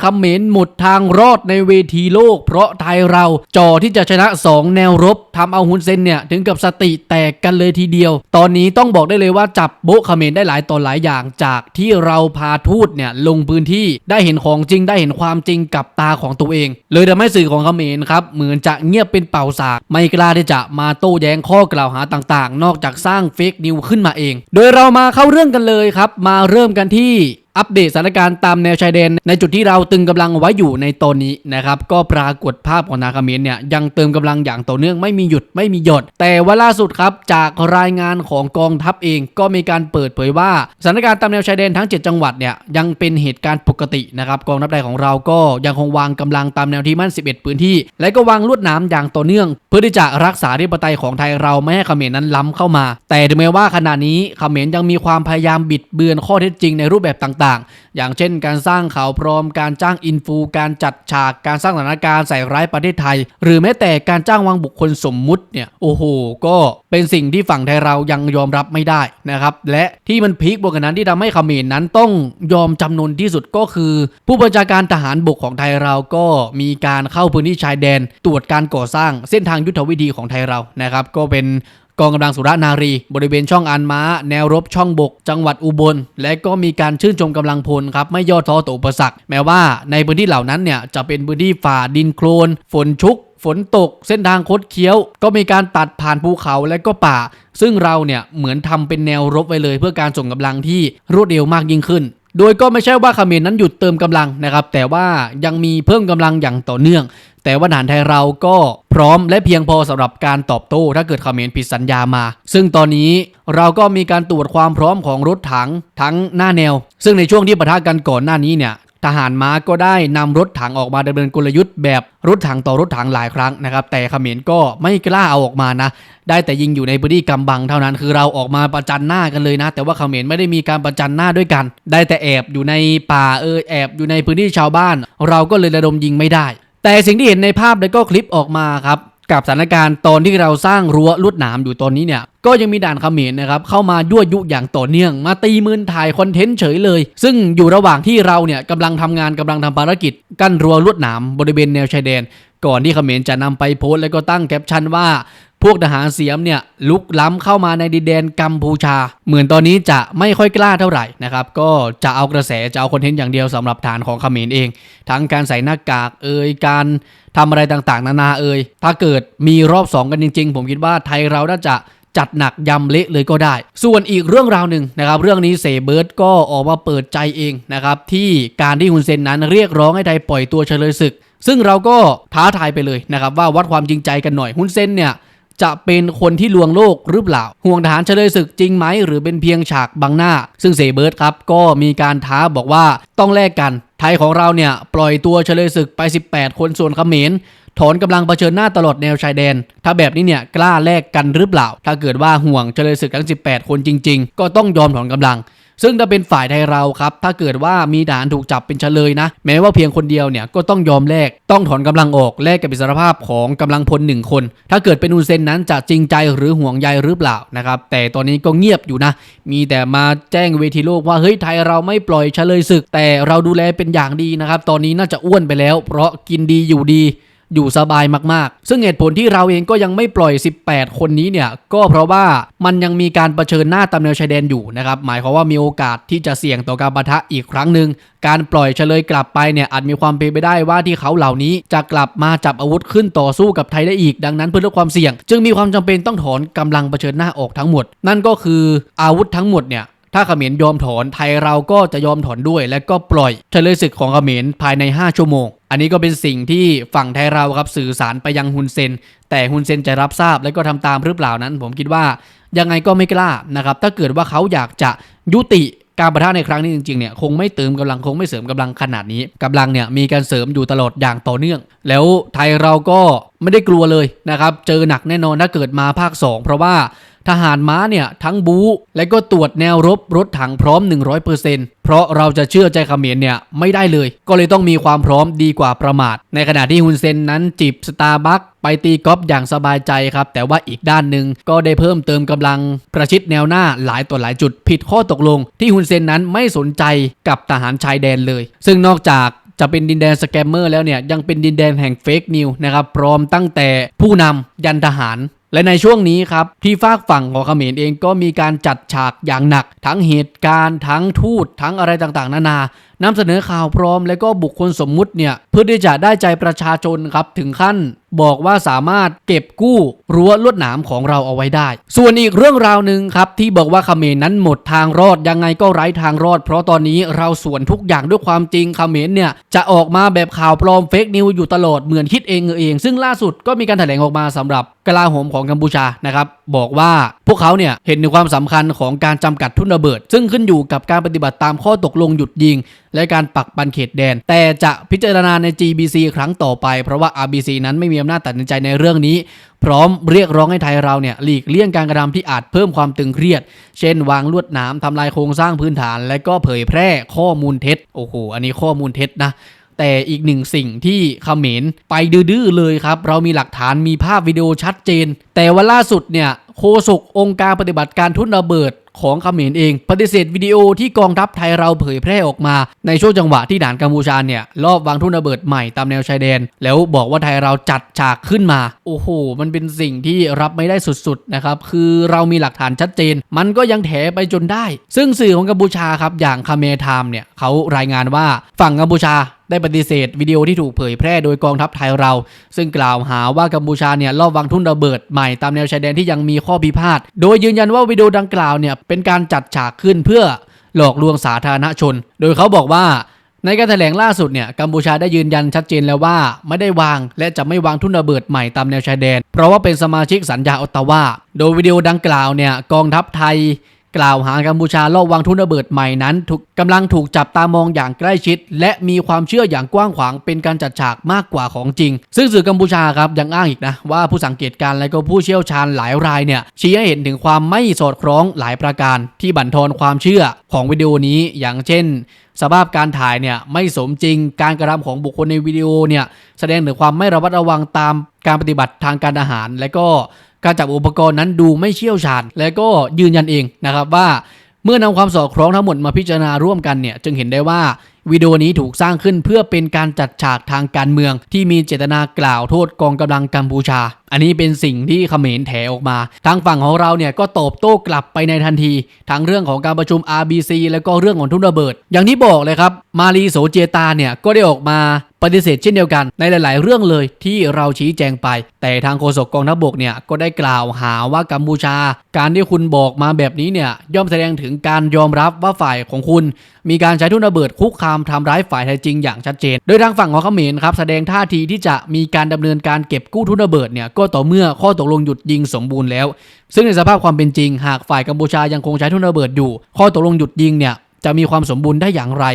เขมนหมดทางรอดในเวทีโลก เพราะไทยเราจ่อที่จะชนะ 2 แนวรบทำเอาฮุนเซนเนี่ย ถึงกับสติแตกกันเลยทีเดียว ตอนนี้ต้องบอกได้เลยว่าจับโบเขมรได้หลายต่อหลายอย่างจากที่เราพาทูตเนี่ย ลงพื้นที่ได้เห็นของจริงได้เห็นความจริงกับตาของตัวเอง เลยทำให้สื่อของเขมรครับเหมือนจะเงียบเป็นเป่าสากไม่กล้าที่จะมาโต้แย้งข้อกล่าวหาต่างๆ นอกจากสร้างเฟกนิวขึ้นมาเอง โดยเรามาเข้าเรื่องกันเลยครับ มาเริ่มกันที่ อัปเดตสถานการณ์ตามแนวชายแดน ในจุดที่เราตึงกำลังไว้อยู่ในตอนนี้นะครับก็ปรากฏภาพของนาคาเมรเนี่ยยังเติมกำลังอย่างต่อเนื่องไม่มีหยุดไม่มีหยด แต่ว่าล่าสุดครับจากรายงานของกองทัพเองก็มีการเปิดเผยว่าสถานการณ์ตามแนวชายแดนทั้ง 7 จังหวัดเนี่ยยังเป็นเหตุการณ์ปกตินะครับกองทัพไทยของเราก็ยังคงวางกำลังตามแนวที่มั่น 11 พื้นที่ และก็วางลวดหน้ำอย่างต่อเนื่อง เพื่อที่จะรักษาธิปไตยของไทยเราไม่ให้เขมรนั้นล้ำเข้ามา แต่ถึงแม้ว่าขณะนี้เขมรยังมีความพยายามบิดเบือนข้อเท็จจริงในรูปแบบต่างๆ อย่างเช่นการสร้างข่าวพร้อม การจ้างอินฟู การจัดฉาก การสร้างสถานการณ์ใส่ร้ายประเทศไทย หรือแม้แต่การจ้างวางบุคคลสมมุติเนี่ยโอ้โห ก็เป็นสิ่งที่ฝั่งไทยเรายังยอมรับไม่ได้นะครับ และที่มันพีคบวกกันนั้นที่ทำให้เขมรนั้นต้องยอมจำนนที่สุดก็คือ ผู้บัญชาการทหารบกของไทยเราก็มีการเข้าพื้นที่ชายแดน ตรวจการก่อสร้างเส้นทางยุทธวิธีของไทยเรานะครับ ก็เป็น กองกำลังสุรนารี บริเวณช่องอันม้า แนวรบช่องบก จังหวัดอุบล และก็มีการชื่นชมกำลังพลครับไม่ย่อท้อต่ออุปสรรคแม้ว่าในพื้นที่เหล่านั้นเนี่ยจะเป็นพื้นที่ฝ่าดินโคลน ฝนชุกฝนตกเส้นทางคดเคี้ยว ก็มีการตัดผ่านภูเขาและก็ป่า ซึ่งเราเนี่ยเหมือนทำเป็นแนวรบไว้เลย เพื่อการส่งกำลังที่รวดเร็วมากยิ่งขึ้น โดยก็ไม่ใช่ว่าเขมรนั้นหยุดเติมกำลังนะครับ แต่ว่ายังมีเพิ่มกำลังอย่างต่อเนื่อง แต่ว่าทหารไทยเราก็พร้อมและเพียงพอสำหรับการตอบโต้ ถ้าเกิดเขมรผิดสัญญามา ซึ่งตอนนี้เราก็มีการตรวจความพร้อมของรถถังทั้งหน้าแนว ซึ่งในช่วงที่ปะทะกันก่อนหน้านี้เนี่ย ทหารม้าก็ได้นำรถถังออกมาดำเนินกลยุทธ์แบบรถถังต่อรถถังหลายครั้งนะครับ แต่เขมรก็ไม่กล้าเอาออกมานะ ได้แต่ยิงอยู่ในพื้นที่กำบังเท่านั้น คือเราออกมาประจันหน้ากันเลยนะ แต่ว่าเขมรไม่ได้มีการประจันหน้าด้วยกัน ได้แต่แอบอยู่ในป่าเออแอบอยู่ในพื้นที่ชาวบ้าน เราก็เลยระดมยิงไม่ได้ แต่สิ่งที่เห็นในภาพแล้วก็คลิปออกมาครับ กับสถานการณ์ตอนที่เราสร้างรั้วลวดหนามอยู่ตอนนี้เนี่ยก็ยังมีด่านเขมรนะครับเข้ามายั่วยุอย่างต่อเนื่อง มาตีมืนถ่ายคอนเทนต์เฉยเลย ซึ่งอยู่ระหว่างที่เราเนี่ยกำลังทำงานกำลังทำภารกิจ กั้นรั้วลวดหนามบริเวณแนวชายแดน ก่อนที่เขมรจะนำไปโพสต์แล้วก็ตั้งแคปชั่นว่า พวกทหารเสียมเนี่ยลุกล้ำเข้ามาในดินแดนกัมพูชา เหมือนตอนนี้จะไม่ค่อยกล้าเท่าไหร่นะครับ ก็จะเอากระแสจะเอาคอนเทนต์อย่างเดียวสำหรับฐานของเขมรเอง ทั้งการใส่หน้ากากเอ่ยการทำอะไรต่างๆ นานาเอ่ยถ้าเกิดมีรอบ 2 กันจริง ๆ ผมคิดว่าไทยเราน่าจะจัดหนักยำเละเลยก็ได้ ส่วนอีกเรื่องราวหนึ่งนะครับ เรื่องนี้เสเบิร์ตก็ออกมาเปิดใจเองนะครับ ที่การที่ฮุนเซนนั้นเรียกร้องให้ไทยปล่อยตัวเฉลยศึก ซึ่งเราก็ท้าทายไปเลยนะครับว่าวัดความจริงใจกันหน่อยฮุนเซนเนี่ยจะเป็นคนที่ลวงโลกหรือเปล่า ห่วงทหารเฉลยศึกจริงไหม หรือเป็นเพียงฉากบังหน้า ซึ่งเสเบิร์ตครับ ก็มีการท้าบอกว่าต้องแลกกัน ไทยของเราเนี่ย ปล่อยตัวเฉลยศึกไป 18 คนส่วนเขมรถอนกำลังเผชิญหน้าตลอดแนวชายแดน ถ้าแบบนี้เนี่ย กล้าแลกกันหรือเปล่า ถ้าเกิดว่าห่วงเฉลยศึกทั้ง 18 คนจริง ๆ ก็ต้องยอมถอนกำลัง ซึ่งถ้าเป็นฝ่ายไทยเราครับ ถ้าเกิดว่ามีทหารถูกจับเป็นเฉลยนะ แม้ว่าเพียงคนเดียวเนี่ยก็ต้องยอมแลกต้องถอนกำลังออกแลกกับอิสรภาพของกำลังพลหนึ่งคน ถ้าเกิดเป็นอุนเซนนั้นจะจริงใจหรือห่วงใยหรือเปล่านะครับแต่ตอนนี้ก็เงียบอยู่นะ มีแต่มาแจ้งเวทีโลกว่าเฮ้ยไทยเราไม่ปล่อยเฉลยศึก แต่เราดูแลเป็นอย่างดีนะครับตอนนี้น่าจะอ้วนไปแล้ว เพราะกินดีอยู่ดี อยู่สบายมากๆ ซึ่งเหตุผลที่เราเองก็ยังไม่ปล่อย 18 คนนี้เนี่ยก็เพราะว่ามันยังมีการประเชิญหน้าตามแนวชายแดนอยู่นะครับหมายความว่ามีโอกาสที่จะเสี่ยงต่อการปะทะอีกครั้งหนึ่งการปล่อยเฉลยกลับไปเนี่ยอาจมีความเป็นไปได้ว่าที่เขาเหล่านี้จะกลับมาจับอาวุธขึ้นต่อสู้กับไทยได้อีก ดังนั้นเพื่อลดความเสี่ยง จึงมีความจำเป็นต้องถอนกำลังประเชิญหน้าออกทั้งหมด นั่นก็คืออาวุธทั้งหมดเนี่ยถ้าเขมรยอมถอนไทยเราก็จะยอมถอนด้วย และก็ปล่อยเฉลยศึกของเขมรภายใน 5 ชั่วโมง อันนี้ก็เป็นสิ่งที่ฝั่งไทยเราครับสื่อสารไปยังฮุนเซน แต่ฮุนเซนจะรับทราบและก็ทำตามหรือเปล่านั้น ผมคิดว่ายังไงก็ไม่กล้านะครับถ้าเกิดว่าเขาอยากจะยุติการประทะในครั้งนี้จริงๆเนี่ยคงไม่เติมกำลังคงไม่เสริมกำลังขนาดนี้กำลังเนี่ยมีการเสริมอยู่ตลอดอย่างต่อเนื่อง แล้วไทยเราก็ไม่ได้กลัวเลยนะครับเจอหนักแน่นอนถ้าเกิดมาภาค 2 เพราะว่า ทหารม้าเนี่ยทั้งบู๊และก็ตรวจแนวรบรถถังพร้อม 100%เพราะเราจะเชื่อใจเขมรเนี่ยไม่ได้เลย ก็เลยต้องมีความพร้อมดีกว่าประมาท ในขณะที่ฮุนเซนนั้นจิบสตาร์บัคไปตีกอล์ฟอย่างสบายใจครับ แต่ว่าอีกด้านหนึ่งก็ได้เพิ่มเติมกำลังประชิดแนวหน้าหลายต่อหลายจุดผิดข้อตกลง ที่ฮุนเซนนั้นไม่สนใจกับทหารชายแดนเลย ซึ่งนอกจาก จะเป็นดินแดนสแกมเมอร์แล้วเนี่ยยังเป็นดินแดนแห่งเฟกนิวนะครับพร้อมตั้งแต่ผู้นำยันทหารและในช่วงนี้ครับที่ฝากฝั่งของเขมรเองก็มีการจัดฉากอย่างหนัก ทั้งเหตุการณ์ทั้งทูตทั้งอะไรต่างๆ นานานำเสนอข่าวพร้อม และก็บุคคลสมมุติเนี่ยเพื่อที่จะได้ใจประชาชนครับถึงขั้นบอกว่าสามารถเก็บกู้รั้วลวดหนามของเราเอาไว้ได้ ส่วนอีกเรื่องราวหนึ่งครับที่บอกว่าเขมรนั้นหมดทางรอดยังไงก็ไร้ทางรอด เพราะตอนนี้เราสวนทุกอย่างด้วยความจริงเขมรเนี่ยจะออกมาแบบข่าวปลอมเฟกนิวอยู่ตลอดเหมือนคิดเองเออเองซึ่งล่าสุดก็มีการแถลงออกมาสำหรับกลาโหมของกัมพูชานะครับบอกว่าพวกเขาเนี่ยเห็นในความสำคัญของการจำกัดทุนระเบิด ซึ่งขึ้นอยู่กับการปฏิบัติตามข้อตกลงหยุดยิง และการปักปันเขตแดน แต่จะพิจารณาใน GBC ครั้งต่อไปเพราะว่า RBC นั้นไม่มีมีอำนาจตัดสินใจในเรื่องนี้ พร้อมเรียกร้องให้ไทยเราเนี่ยหลีกเลี่ยงการกระทำที่อาจเพิ่มความตึงเครียด เช่น วางลวดหนามทำลายโครงสร้างพื้นฐาน และก็เผยแพร่ข้อมูลเท็จโอ้โหอันนี้ข้อมูลเท็จนะแต่อีกหนึ่งสิ่งที่เขมรไปดื้อเลยครับ เรามีหลักฐานมีภาพวิดีโอชัดเจน แต่ว่าล่าสุดเนี่ยโฆษกองค์การปฏิบัติการทุนระเบิด ของเขมรเอง ปฏิเสธวิดีโอที่กองทัพไทยเราเผยแพร่ออกมา ในช่วงจังหวะที่ด่านกัมพูชาเนี่ยรอบวางทุ่นระเบิดใหม่ตามแนวชายแดน แล้วบอกว่าไทยเราจัดฉากขึ้นมา โอ้โห มันเป็นสิ่งที่รับไม่ได้สุดๆนะครับคือเรามีหลักฐานชัดเจน มันก็ยังแถไปจนได้ ซึ่งสื่อของกัมพูชาครับอย่างคาเมไทม์เนี่ยเขารายงานว่าฝั่งกัมพูชาได้ปฏิเสธวิดีโอที่ถูกเผยแพร่โดยกองทัพไทยเรา ซึ่งกล่าวหาว่ากัมพูชาเนี่ยลอบวางทุ่นระเบิดใหม่ตามแนวชายแดนที่ยังมีข้อพิพาท โดยยืนยันว่าวิดีโอดังกล่าวเนี่ยเป็นการจัดฉากขึ้นเพื่อหลอกลวงสาธารณชน โดยเขาบอกว่าในการแถลงล่าสุดเนี่ยกัมพูชาได้ยืนยันชัดเจนแล้วว่าไม่ได้วางและจะไม่วางทุ่นระเบิดใหม่ตามแนวชายแดน เพราะว่าเป็นสมาชิกสัญญาออตตาวาโดยวิดีโอดังกล่าวเนี่ยกองทัพไทย กล่าวหากัมพูชาลอบวางทุนระเบิดใหม่นั้นถูกกำลังถูกจับตามองอย่างใกล้ชิด และมีความเชื่ออย่างกว้างขวางเป็นการจัดฉากมากกว่าของจริง ซึ่งสื่อกัมพูชาครับยังอ้างอีกนะว่าผู้สังเกตการณ์และก็ผู้เชี่ยวชาญหลายรายเนี่ยชี้ให้เห็นถึงความไม่สอดคล้องหลายประการ ที่บั่นทอนความเชื่อของวิดีโอนี้อย่างเช่นสภาพการถ่ายเนี่ยไม่สมจริง การกระทำของบุคคลในวิดีโอเนี่ยแสดงถึงความไม่ระมัดระวังตามการปฏิบัติทางการอาหาร และก็การจับอุปกรณ์นั้นดูไม่เชี่ยวชาญ และก็ยืนยันเองนะครับว่าเมื่อนำความสอดคล้องทั้งหมดมาพิจารณาร่วมกันเนี่ยจึงเห็นได้ว่าวิดีโอนี้ถูกสร้างขึ้นเพื่อเป็นการจัดฉากทางการเมือง ที่มีเจตนากล่าวโทษกองกำลังกัมพูชา อันนี้เป็นสิ่งที่เขมรแถออกมา ทางฝั่งของเราเนี่ยก็ตอบโต้กลับไปในทันที ทั้งเรื่องของการประชุม RBC แล้วก็เรื่องของทุ่นระเบิด อย่างที่บอกเลยครับ มารีโสเจตาเนี่ยก็ได้ออกมา ปฏิเสธเช่นเดียวกันในหลาย ๆ เรื่องเลยที่เราชี้แจงไป แต่ทางโฆษกกองทัพบกเนี่ยก็ได้กล่าวหาว่ากัมพูชา การที่คุณบอกมาแบบนี้เนี่ยย่อมแสดงถึงการยอมรับว่าฝ่ายของคุณ มีการใช้ทุ่นระเบิดคุกคามทำร้ายฝ่ายไทยจริงอย่างชัดเจน โดยทางฝั่งของเขมรครับแสดงท่าทีที่จะมีการดำเนินการเก็บกู้ทุ่นระเบิดเนี่ยก็ต่อเมื่อข้อตกลงหยุดยิงสมบูรณ์แล้ว ซึ่งในสภาพความเป็นจริง หากฝ่ายกัมพูชายังคงใช้ทุ่นระเบิดอยู่ ข้อตกลงหยุดยิงเนี่ยจะมีความสมบูรณ์ได้อย่างไร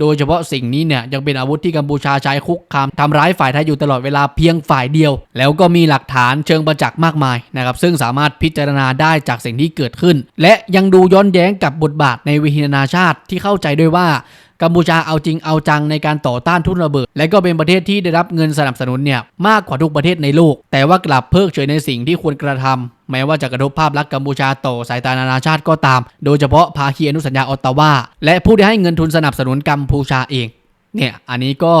โดยเฉพาะสิ่งนี้เนี่ยยังเป็นอาวุธที่กัมพูชาใช้คุกคามทำร้ายฝ่ายไทยอยู่ตลอดเวลาเพียงฝ่ายเดียว แล้วก็มีหลักฐานเชิงประจักษ์มากมายนะครับซึ่งสามารถพิจารณาได้จากสิ่งที่เกิดขึ้น และยังดูย้อนแย้งกับบทบาทในเวทีนานาชาติที่เข้าใจด้วยว่า กัมพูชาเอาจริงเอาจังในการต่อต้านทุนระเบิด และก็เป็นประเทศที่ได้รับเงินสนับสนุนเนี่ยมากกว่าทุกประเทศในโลก แต่ว่ากลับเพิกเฉยในสิ่งที่ควรกระทำแม้ว่าจะกระทบภาพลักษณ์กัมพูชาต่อสายตานานาชาติก็ตาม โดยเฉพาะภาคีอนุสัญญาออตตาวาและผู้ที่ให้เงินทุนสนับสนุนกัมพูชาเอง เนี่ยอันนี้ก็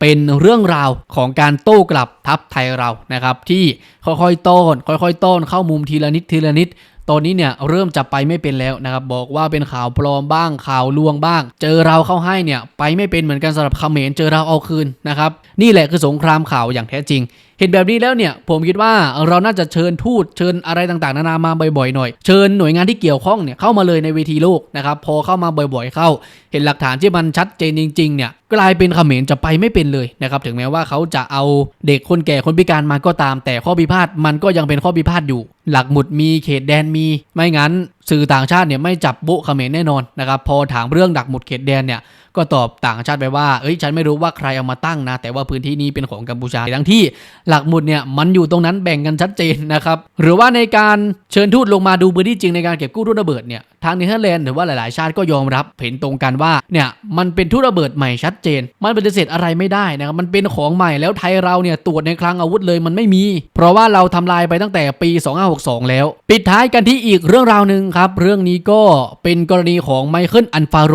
เป็นเรื่องราวของการโต้กลับทัพไทยเรานะครับ ที่ค่อยๆ ต้น ค่อยๆ ต้นเข้ามุมทีละนิดทีละนิด ตอนนี้เนี่ยเริ่มจะไปไม่เป็นแล้วนะครับบอกว่าเป็นข่าวปลอมบ้างข่าวลวงบ้าง เจอเราเข้าให้เนี่ยไปไม่เป็นเหมือนกันสำหรับเขมรเจอเราเอาคืนนะครับนี่แหละคือสงครามข่าวอย่างแท้จริง เห็นแบบนี้แล้วเนี่ยผมคิดว่าเราน่าจะเชิญทูตเชิญอะไรต่างๆ นานามาบ่อยๆหน่อย เชิญหน่วยงานที่เกี่ยวข้องเนี่ยเข้ามาเลยในเวทีโลกนะครับพอเข้ามาบ่อยๆเข้า เห็นหลักฐานที่มันชัดเจนจริงๆเนี่ยกลายเป็นเขมรจะไปไม่เป็นเลยนะครับถึงแม้ว่าเขาจะเอาเด็กคนแก่คนพิการมาก็ตาม แต่ข้อพิพาทมันก็ยังเป็นข้อพิพาทอยู่ หลักหมุดมีเขตแดนมี ไม่งั้น สื่อต่างชาติเนี่ยไม่จับโบ๊ะเขมรแน่นอนนะครับพอถามเรื่องดักหมุดเขตแดนเนี่ยก็ตอบต่างชาติไปว่าเอ้ยฉันไม่รู้ว่าใครเอามาตั้งนะ แต่ว่าพื้นที่นี้เป็นของกัมพูชาทั้งที่หลักหมุดเนี่ยมันอยู่ตรงนั้นแบ่งกันชัดเจนนะครับหรือว่าในการเชิญทูตลงมาดูพื้นที่จริงในการเก็บกู้ทุ่นระเบิดเนี่ยทางเนเธอร์แลนด์หรือว่าหลายๆ ชาติก็ยอมรับเห็นตรงกันว่าเนี่ยมันเป็นทุนระเบิดใหม่ชัดเจน มันปฏิเสธอะไรไม่ได้นะครับมันเป็นของใหม่แล้วไทยเราเนี่ยตรวจในคลังอาวุธเลยมันไม่มี เพราะว่าเราทำลายไปตั้งแต่ปี 2562 แล้ว ปิดท้ายกันที่อีกเรื่องราวหนึ่งครับ เรื่องนี้ก็เป็นกรณีของไมเคิลอันฟาโร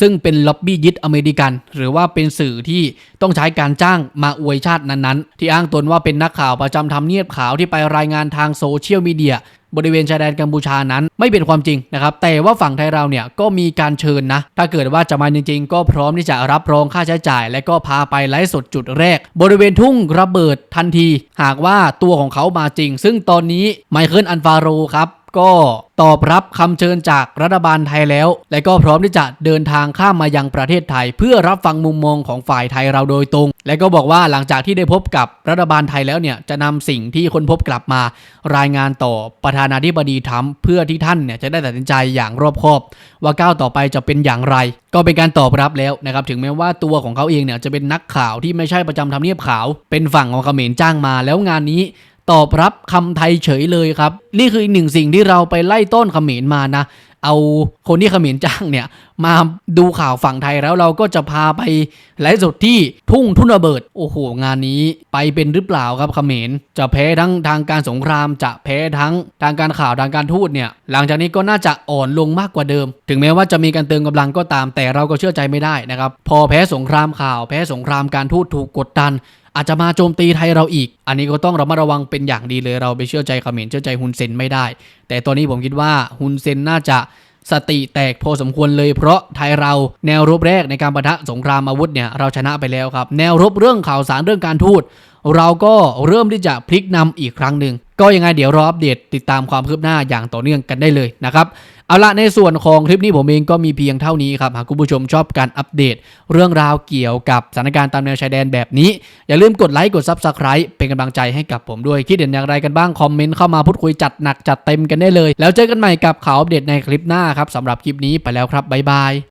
ซึ่งเป็นล็อบบี้ยิตอเมริกัน หรือว่าเป็นสื่อที่ต้องใช้การจ้างมาอวยชาตินั้นๆ ที่อ้างตนว่าเป็นนักข่าวประจำทำเนียบขาวที่ไปรายงานทางโซเชียลมีเดียบริเวณชายแดนกัมพูชานั้นไม่เป็นความจริงนะครับ แต่ว่าฝั่งไทยเราเนี่ยก็มีการเชิญนะ ถ้าเกิดว่าจะมาจริงๆ ก็พร้อมที่จะรับรองค่าใช้จ่าย และก็พาไปไลฟ์สดจุดแรก บริเวณทุ่งระเบิดทันที หากว่าตัวของเขามาจริง ซึ่งตอนนี้ไมเคิลอันฟาโรครับ ก็ตอบรับคำเชิญจากรัฐบาลไทยแล้ว และก็พร้อมที่จะเดินทางข้ามมายังประเทศไทย เพื่อรับฟังมุมมองของฝ่ายไทยเราโดยตรง และก็บอกว่าหลังจากที่ได้พบกับรัฐบาลไทยแล้วเนี่ยจะนำสิ่งที่คนพบกลับมารายงานต่อประธานาธิบดีทรัมเพื่อที่ท่านเนี่ยจะได้ตัดสินใจอย่างรอบคอบ ว่าก้าวต่อไปจะเป็นอย่างไร ก็เป็นการตอบรับแล้วนะครับถึงแม้ว่าตัวของเขาเองเนี่ยจะเป็นนักข่าวที่ไม่ใช่ประจำทำเนียบขาว เป็นฝั่งของเขมรจ้างมาแล้วงานนี้ ตอบรับคำไทยเฉยเลยครับ นี่คืออีกหนึ่งสิ่งที่เราไปไล่ต้นเขมรมานะ เอาคนที่เขมรจ้างเนี่ยมาดูข่าวฝั่งไทยแล้วเราก็จะพาไปไลฟ์สดที่ทุ่งทุนระเบิด โอ้โห งานนี้ไปเป็นหรือเปล่าครับเขมรจะแพ้ทั้งทางการสงคราม จะแพ้ทั้งทางการข่าวทางการทูตเนี่ย หลังจากนี้ก็น่าจะอ่อนลงมากกว่าเดิม ถึงแม้ว่าจะมีการเติมกำลังก็ตามแต่เราก็เชื่อใจไม่ได้นะครับ พอแพ้สงครามข่าว แพ้สงครามการทูตถูกกดดัน อาจจะมาโจมตีไทยเราอีก อันนี้ก็ต้องระมัดระวังเป็นอย่างดีเลยเราไปเชื่อใจเขมรเชื่อใจฮุนเซนไม่ได้ แต่ตอนนี้ผมคิดว่าฮุนเซนน่าจะสติแตกพอสมควรเลยเพราะไทยเราแนวรบแรกในการประทะสงครามอาวุธเนี่ยเราชนะไปแล้วครับ แนวรบเรื่องข่าวสารเรื่องการทูต เราก็เริ่มที่จะพลิกนำอีกครั้งหนึ่งก็ยังไงเดี๋ยวรออัปเดตติดตามความคืบหน้าอย่างต่อเนื่องกันได้เลยนะครับเอาละในส่วนของคลิปนี้ผมเองก็มีเพียงเท่านี้ครับหากคุณผู้ชมชอบการอัปเดต เรื่องราวเกี่ยวกับสถานการณ์ตามแนวชายแดนแบบนี้ อย่าลืมกดไลค์กด Subscribe เป็นกำลังใจให้กับผมด้วย คิดเห็นอย่างไรกันบ้าง คอมเมนต์เข้ามาพูดคุยจัดหนักจัดเต็มกันได้เลย แล้วเจอกันใหม่กับข่าวอัปเดตในคลิปหน้าครับสำหรับคลิปนี้ไปแล้วครับบ๊ายบาย